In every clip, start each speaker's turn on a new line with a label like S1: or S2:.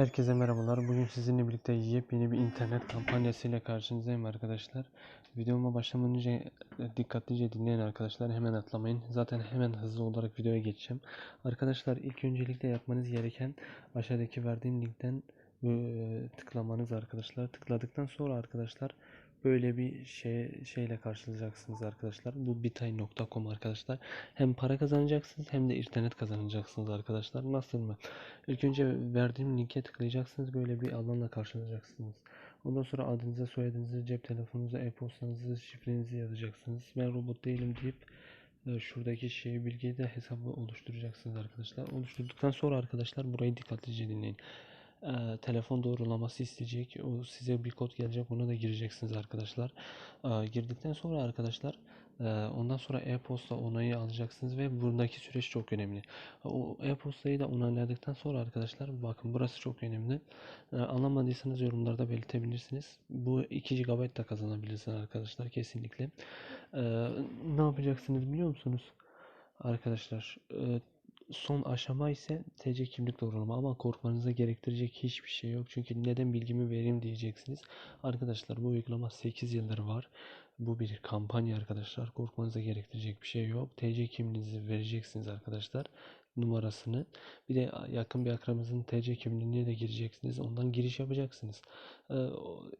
S1: Herkese merhabalar. Bugün sizinle birlikte yepyeni bir internet kampanyası ile karşınızdayım arkadaşlar. Videoma başlamadan önce e, dikkatlice dinleyin arkadaşlar. Hemen atlamayın. Zaten hemen hızlı olarak videoya geçeceğim. Arkadaşlar ilk öncelikle yapmanız gereken aşağıdaki verdiğim linkten e, tıklamanız arkadaşlar. Tıkladıktan sonra arkadaşlar böyle bir şey şeyle karşılayacaksınız arkadaşlar. Bu bitay.com arkadaşlar. Hem para kazanacaksınız hem de internet kazanacaksınız arkadaşlar. Nasıl mı? İlk önce verdiğim linke tıklayacaksınız. Böyle bir alanla karşılayacaksınız. Ondan sonra adınızı, soyadınızı, cep telefonunuzu, e-postanızı, şifrenizi yazacaksınız. Ben robot değilim deyip e, şuradaki şeyi bilgiyi de hesabı oluşturacaksınız arkadaşlar. Oluşturduktan sonra arkadaşlar burayı dikkatlice dinleyin e, telefon doğrulaması isteyecek. O size bir kod gelecek. Ona da gireceksiniz arkadaşlar. E, girdikten sonra arkadaşlar ondan sonra e-posta onayı alacaksınız ve buradaki süreç çok önemli. O e-postayı da onayladıktan sonra arkadaşlar bakın burası çok önemli. Anlamadıysanız yorumlarda belirtebilirsiniz. Bu 2 GB da kazanabilirsiniz arkadaşlar kesinlikle. Ne yapacaksınız biliyor musunuz? Arkadaşlar son aşama ise TC kimlik doğrulama ama korkmanıza gerektirecek hiçbir şey yok. Çünkü neden bilgimi vereyim diyeceksiniz. Arkadaşlar bu uygulama 8 yıldır var. Bu bir kampanya arkadaşlar. Korkmanıza gerektirecek bir şey yok. TC kimliğinizi vereceksiniz arkadaşlar. Numarasını. Bir de yakın bir akrabınızın TC kimliğine de gireceksiniz. Ondan giriş yapacaksınız. Ee,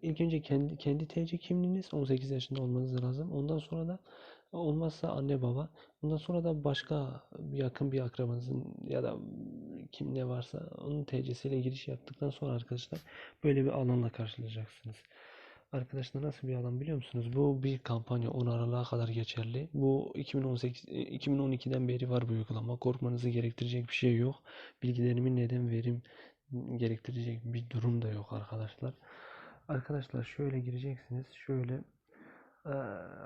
S1: ilk önce kendi kendi TC kimliğiniz 18 yaşında olmanız lazım. Ondan sonra da olmazsa anne baba. Ondan sonra da başka yakın bir akrabanızın ya da kim ne varsa onun TC'siyle giriş yaptıktan sonra arkadaşlar böyle bir alanla karşılayacaksınız. Arkadaşlar nasıl bir alan biliyor musunuz? Bu bir kampanya 10 Aralık'a kadar geçerli. Bu 2018 2012'den beri var bu uygulama. Korkmanızı gerektirecek bir şey yok. Bilgilerimi neden verim gerektirecek bir durum da yok arkadaşlar. Arkadaşlar şöyle gireceksiniz. Şöyle e,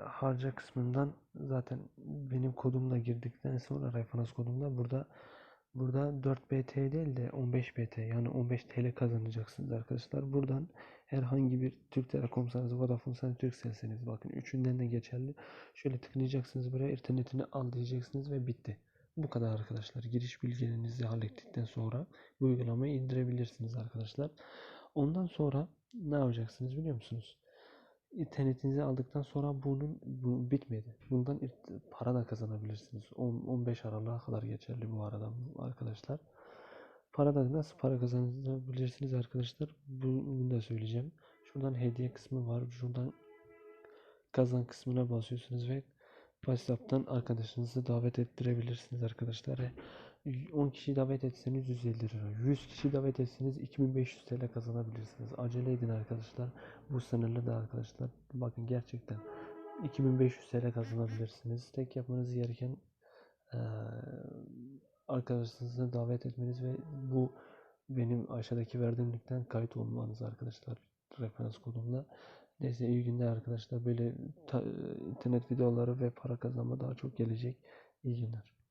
S1: harca kısmından zaten benim kodumla girdikten sonra referans kodumla burada burada 4 BT değil de 15 BT yani 15 TL kazanacaksınız arkadaşlar. Buradan herhangi bir Türk Telekom'sanız, Vodafone'sanız, Turkcell'seniz bakın üçünden de geçerli. Şöyle tıklayacaksınız buraya internetini al diyeceksiniz ve bitti. Bu kadar arkadaşlar. Giriş bilgilerinizi hallettikten sonra bu uygulamayı indirebilirsiniz arkadaşlar. Ondan sonra ne yapacaksınız biliyor musunuz? İnternetinizi aldıktan sonra bunun bu bitmedi. Bundan para da kazanabilirsiniz. 10 15 Aralık'a kadar geçerli bu arada arkadaşlar. Para da nasıl para kazanabilirsiniz arkadaşlar? Bunu da söyleyeceğim. Şuradan hediye kısmı var. Şuradan kazan kısmına basıyorsunuz ve WhatsApp'tan arkadaşınızı davet ettirebilirsiniz arkadaşlar. 10 kişi davet etseniz 150 lira. 100 kişi davet etseniz 2500 TL kazanabilirsiniz. Acele edin arkadaşlar. Bu sınırlı da arkadaşlar. Bakın gerçekten 2500 TL kazanabilirsiniz. Tek yapmanız gereken ee, arkadaşınızı davet etmeniz ve bu benim aşağıdaki verdiğim linkten kayıt olmanız arkadaşlar referans kodumla. Neyse iyi günler arkadaşlar. Böyle internet videoları ve para kazanma daha çok gelecek. İyi günler.